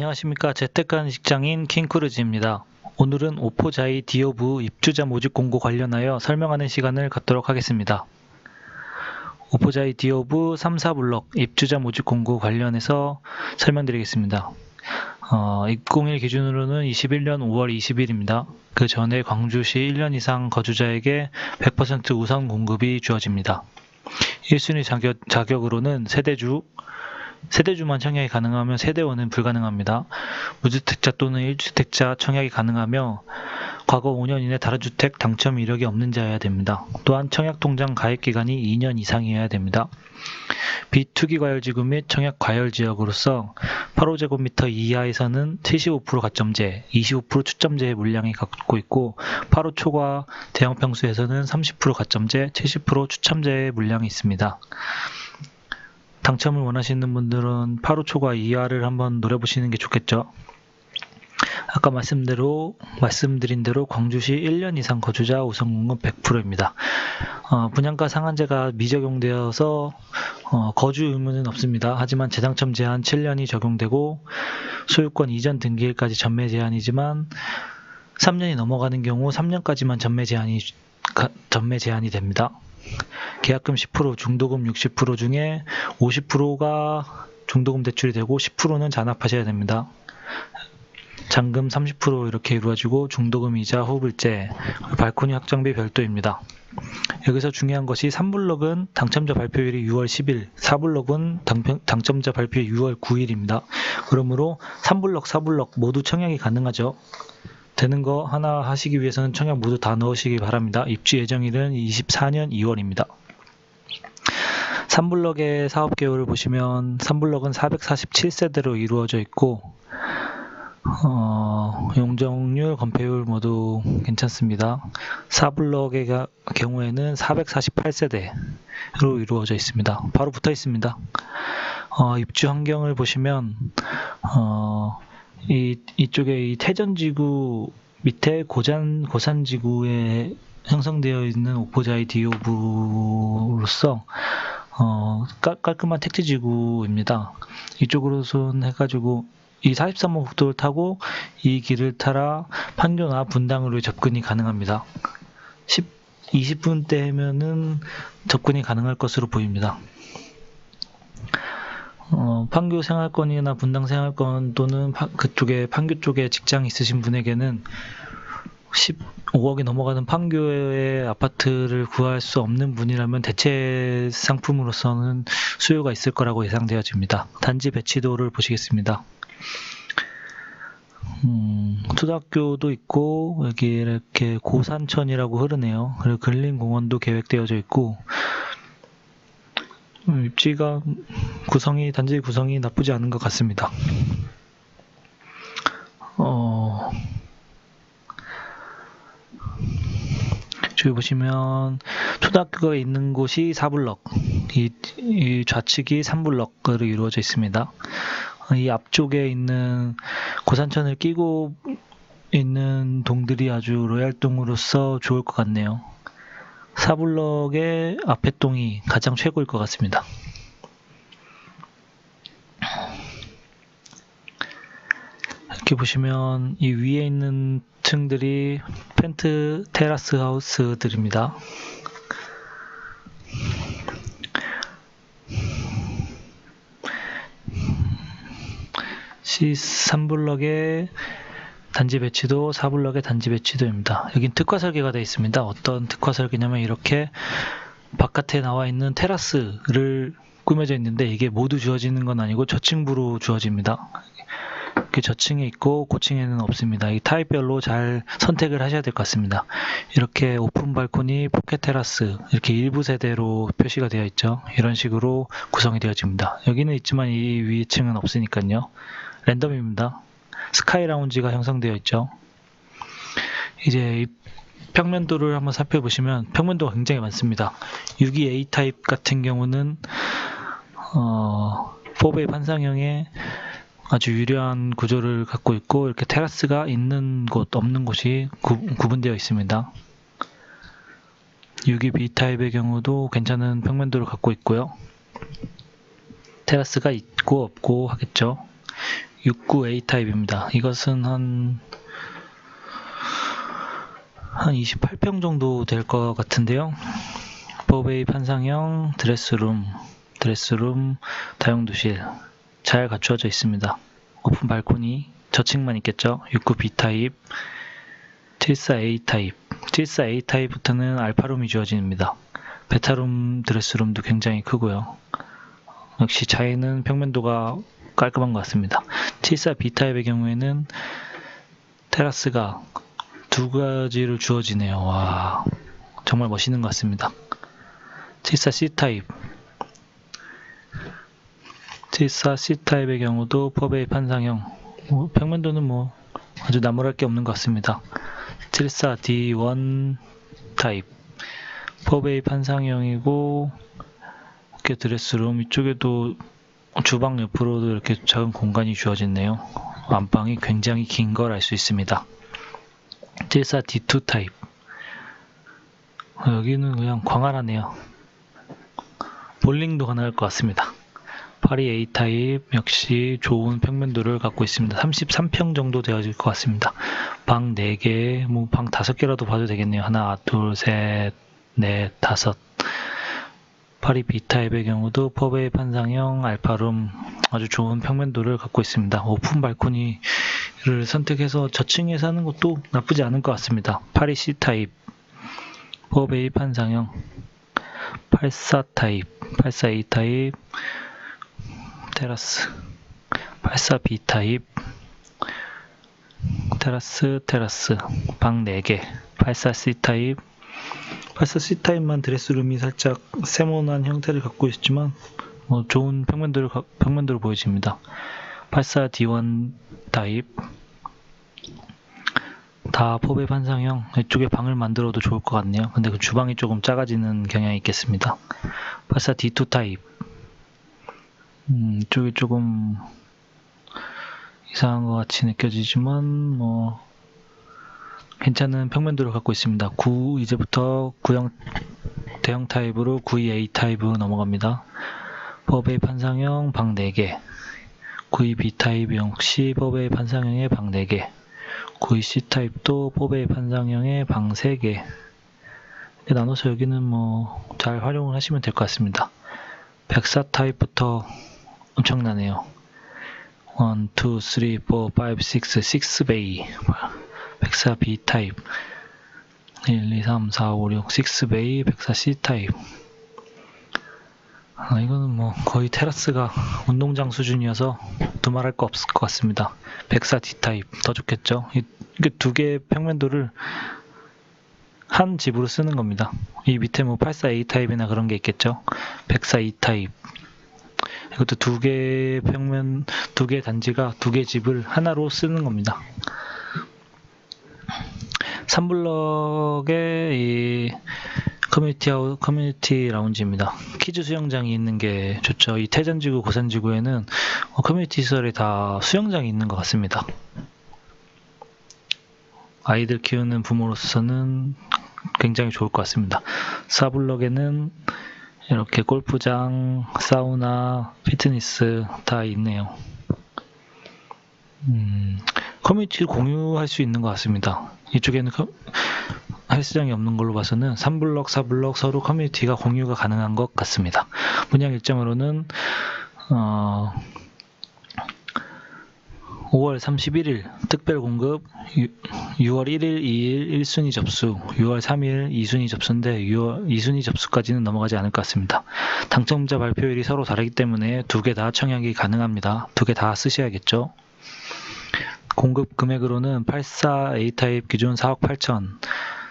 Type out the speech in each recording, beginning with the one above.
안녕하십니까. 재택한 직장인 킹크루즈입니다. 오늘은 오포자이 디오브 입주자 모집 공고 관련하여 설명하는 시간을 갖도록 하겠습니다. 오포자이 디오브 3, 4블럭 입주자 모집 공고 관련해서 설명드리겠습니다. 어, 입공일 기준으로는 21년 5월 20일입니다. 그 전에 광주시 1년 이상 거주자에게 100% 우선 공급이 주어집니다. 1순위 자격, 자격으로는 세대주, 세대주만 청약이 가능하며 세대원은 불가능합니다. 무주택자 또는 1주택자 청약이 가능하며 과거 5년 이내 다른 주택 당첨 이력이 없는 자여야 됩니다. 또한 청약통장 가입 기간이 2년 이상이어야 됩니다. 비투기 과열지구 및 청약 과열 지역으로서 8호제곱미터 이하에서는 75% 가점제, 25% 추점제의 물량이 갖고 있고 8호 초과 대형 평수에서는 30% 가점제, 70% 추첨제의 물량이 있습니다. 당첨을 원하시는 분들은 8호 초과 이하를 한번 노려보시는 게 좋겠죠. 아까 말씀대로 말씀드린 대로 광주시 1년 이상 거주자 우선공급 100%입니다. 어, 분양가 상한제가 미적용되어서 어, 거주 의무는 없습니다. 하지만 재당첨 제한 7년이 적용되고 소유권 이전 등기일까지 전매 제한이지만 3년이 넘어가는 경우 3년까지만 전매 제한이 가- 전매 제한이 됩니다. 계약금 10%, 중도금 60% 중에 50%가 중도금 대출이 되고 10%는 잔압하셔야 됩니다. 잔금 30% 이렇게 이루어지고 중도금 이자 후불제, 발코니 확정비 별도입니다. 여기서 중요한 것이 3블럭은 당첨자 발표일이 6월 10일, 4블럭은 당, 당첨자 발표일이 6월 9일입니다. 그러므로 3블럭, 4블럭 모두 청약이 가능하죠. 되는 거 하나 하시기 위해서는 청약 모두 다 넣으시기 바랍니다. 입주 예정일은 24년 2월입니다. 3블럭의 사업 개요를 보시면 3블럭은 447세대로 이루어져 있고 어, 용적률, 건폐율 모두 괜찮습니다. 4블럭의 가- 경우에는 448세대로 이루어져 있습니다. 바로 붙어 있습니다. 어, 입주 환경을 보시면 어, 이, 이쪽에 이 태전지구 밑에 고잔, 고산지구에 형성되어 있는 오포자이 디오브로서 어, 깔, 깔끔한 택지지구입니다. 이쪽으로선 해가지고 이 43호 국도를 타고 이 길을 따라 판교나 분당으로 접근이 가능합니다. 10, 20분대면은 접근이 가능할 것으로 보입니다. 어, 판교 생활권이나 분당 생활권 또는 파- 그쪽에 판교 쪽에 직장 있으신 분에게는 15억이 넘어가는 판교의 아파트를 구할 수 없는 분이라면 대체 상품으로서는 수요가 있을 거라고 예상되어집니다. 단지 배치도를 보시겠습니다. 음, 초등학교도 있고 여기 이렇게 고산천이라고 흐르네요. 그리고 근린공원도 계획되어져 있고 음, 입지가 구성이 단지 구성이 나쁘지 않은 것 같습니다. 어, 저기 보시면 초등학교가 있는 곳이 4블럭, 이, 이 좌측이 3블럭으로 이루어져 있습니다. 이 앞쪽에 있는 고산천을 끼고 있는 동들이 아주 로얄동으로서 좋을 것 같네요. 사블럭의 앞에 동이 가장 최고일 것 같습니다. 이렇게 보시면 이 위에 있는 층들이 펜트 테라스 하우스들입니다. C3블럭의 단지 배치도 4블럭의 단지 배치도입니다. 여긴 특화 설계가 되어 있습니다. 어떤 특화 설계냐면 이렇게 바깥에 나와 있는 테라스를 꾸며져 있는데 이게 모두 주어지는 건 아니고 저층부로 주어집니다. 이렇게 저층에 있고 고층에는 없습니다. 이 타입별로 잘 선택을 하셔야 될 것 같습니다. 이렇게 오픈 발코니, 포켓 테라스 이렇게 일부 세대로 표시가 되어 있죠. 이런 식으로 구성이 되어집니다. 여기는 있지만 이 위층은 없으니까요. 랜덤입니다. 스카이 라운지가 형성되어 있죠. 이제 이 평면도를 한번 살펴보시면 평면도가 굉장히 많습니다. 62A 타입 같은 경우는 어, 4베이 판상형의 아주 유려한 구조를 갖고 있고 이렇게 테라스가 있는 곳 없는 곳이 구, 구분되어 있습니다. 62B 타입의 경우도 괜찮은 평면도를 갖고 있고요. 테라스가 있고 없고 하겠죠. 69A 타입입니다. 이것은 한, 한 28평 정도 될 것 같은데요. 버베이 판상형 드레스룸, 드레스룸, 다용도실 잘 갖추어져 있습니다. 오픈 발코니, 저층만 있겠죠. 69B 타입, 74A 타입, 74A 타입부터는 알파룸이 주어집니다. 베타룸 드레스룸도 굉장히 크고요. 역시 차이는 평면도가 깔끔한 것 같습니다. 74B 타입의 경우에는 테라스가 두 가지를 주어지네요. 와, 정말 멋있는 것 같습니다. 74C 타입 74C 타입의 경우도 퍼베이 판상형 뭐, 평면도는 뭐 아주 나무랄 게 없는 것 같습니다. 74D1 타입 퍼베이 판상형이고 이렇게 드레스룸 이쪽에도 주방 옆으로도 이렇게 작은 공간이 주어졌네요. 안방이 굉장히 긴 걸 알 수 있습니다. 74D2 타입 어, 여기는 그냥 광활하네요. 볼링도 가능할 것 같습니다. 파리 A 타입 역시 좋은 평면도를 갖고 있습니다. 33평 정도 되어질 것 같습니다. 방 4개, 뭐 방 5개라도 봐도 되겠네요. 하나, 둘, 셋, 넷, 다섯. 파리 B 타입의 경우도 퍼베이 판상형 알파룸 아주 좋은 평면도를 갖고 있습니다. 오픈 발코니를 선택해서 저층에 사는 것도 나쁘지 않을 것 같습니다. 파리 C 타입, 퍼베이 판상형, 84 타입, 84A 타입, 테라스, 84B 타입, 테라스, 테라스, 방 4개, 84C 타입, 84C 타입만 드레스룸이 살짝 세모난 형태를 갖고 있지만 뭐 좋은 평면도를, 가- 평면도를 보여집니다. 84D1 타입, 다 포베 판상형 이쪽에 방을 만들어도 좋을 것 같네요. 근데 그 주방이 조금 작아지는 경향이 있겠습니다. 84D2 타입 음, 이쪽이 조금 이상한 것 같이 느껴지지만 뭐 괜찮은 평면도를 갖고 있습니다. 9 이제부터 구형 대형 타입으로 92A 타입 으로 넘어갑니다. 버베이 판상형 방 4개 92B 타입 역시 버베이 판상형의 방 4개 92C 타입도 포베이 판상형의 방 3개 이렇게 나눠서 여기는 뭐 잘 활용을 하시면 될 것 같습니다. 104 타입부터 엄청나네요. 1, 2, 3, 4, 5, 6, 6베이 104 B 타입 1, 2, 3, 4, 5, 6, 6베이 104 C 타입 아, 이거는 뭐 거의 테라스가 운동장 수준이어서 두말할 거 없을 것 같습니다. 104 D 타입 더 좋겠죠. 이- 이게 두 개의 평면도를 한 집으로 쓰는 겁니다. 이 밑에 뭐 84A 타입이나 그런 게 있겠죠. 104E 타입 이것도 두 개의 평면 두 개의 단지가 두 개의 집을 하나로 쓰는 겁니다. 3블럭의 이 커뮤니티 하우, 커뮤니티 라운지입니다. 키즈 수영장이 있는 게 좋죠. 이 태전지구, 고산지구에는 어, 커뮤니티 시설이 다 수영장이 있는 것 같습니다. 아이들 키우는 부모로서는 굉장히 좋을 것 같습니다. 4블럭에는 이렇게 골프장, 사우나, 피트니스 다 있네요. 음, 커뮤니티를 공유할 수 있는 것 같습니다. 이쪽에는 커- 헬스장이 없는 걸로 봐서는 3블럭, 4블럭 서로 커뮤니티가 공유가 가능한 것 같습니다. 분양 일정으로는 어, 5월 31일 특별 공급, 6월 1일, 2일 1순위 접수, 6월 3일 2순위 접수인데 6월 2순위 접수까지는 넘어가지 않을 것 같습니다. 당첨자 발표일이 서로 다르기 때문에 두 개 다 청약이 가능합니다. 두 개 다 쓰셔야겠죠. 공급 금액으로는 84A 타입 기준 4억 8천,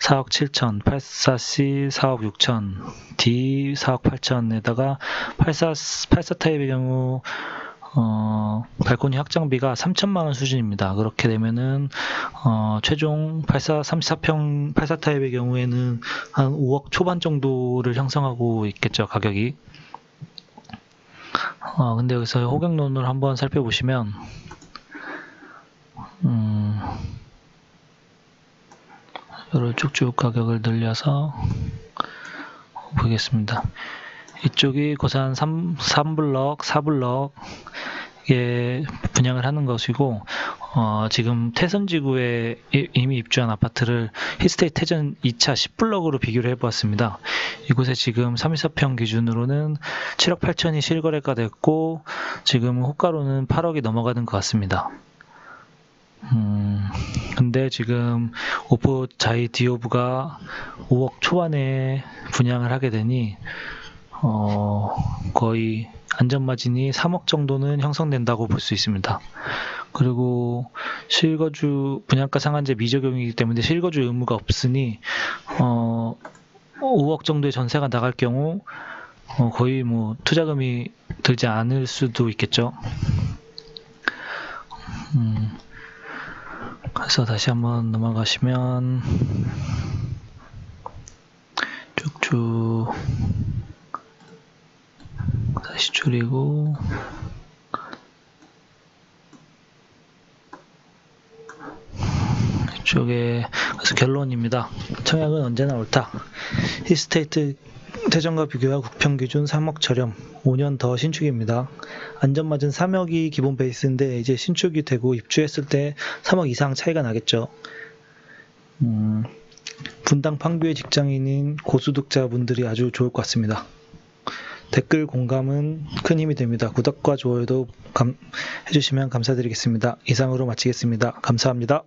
4억 7천, 84C 4억 6천, D 4억 8천에다가 84, 84 타입의 경우 어, 발코니 확장비가 3천만 원 수준입니다. 그렇게 되면은 어, 최종 84 34평 84 타입의 경우에는 한 5억 초반 정도를 형성하고 있겠죠 가격이. 어, 근데 여기서 호경론을 한번 살펴보시면 음, 이를 쭉쭉 가격을 늘려서 보겠습니다. 이쪽이 고산 3, 3블럭, 4블럭 분양을 하는 것이고 어, 지금 태선지구에 이- 이미 입주한 아파트를 힐스테이트 태전 2차 10블럭으로 비교를 해보았습니다. 이곳에 지금 34평 기준으로는 7억 8천이 실거래가 됐고 지금 호가로는 8억이 넘어가는 것 같습니다. 음, 근데 지금 오포 자이 디오브가 5억 초반에 분양을 하게 되니 어, 거의 안전마진이 3억 정도는 형성된다고 볼 수 있습니다. 그리고 실거주 분양가 상한제 미적용이기 때문에 실거주 의무가 없으니 어, 5억 정도의 전세가 나갈 경우 어, 거의 뭐 투자금이 들지 않을 수도 있겠죠. 음, 그래서 다시 한번 넘어가시면 쭉쭉 다시 줄이고 이쪽에 그래서 결론입니다. 청약은 언제나 옳다. 히스테이트 태전과 비교하 국평 기준 3억 저렴, 5년 더 신축입니다. 안전마진 3억이 기본 베이스인데 이제 신축이 되고 입주했을 때 3억 이상 차이가 나겠죠. 음, 분당 판교의 직장인인 고소득자분들이 아주 좋을 것 같습니다. 댓글 공감은 큰 힘이 됩니다. 구독과 좋아요도 감- 해주시면 감사드리겠습니다. 이상으로 마치겠습니다. 감사합니다.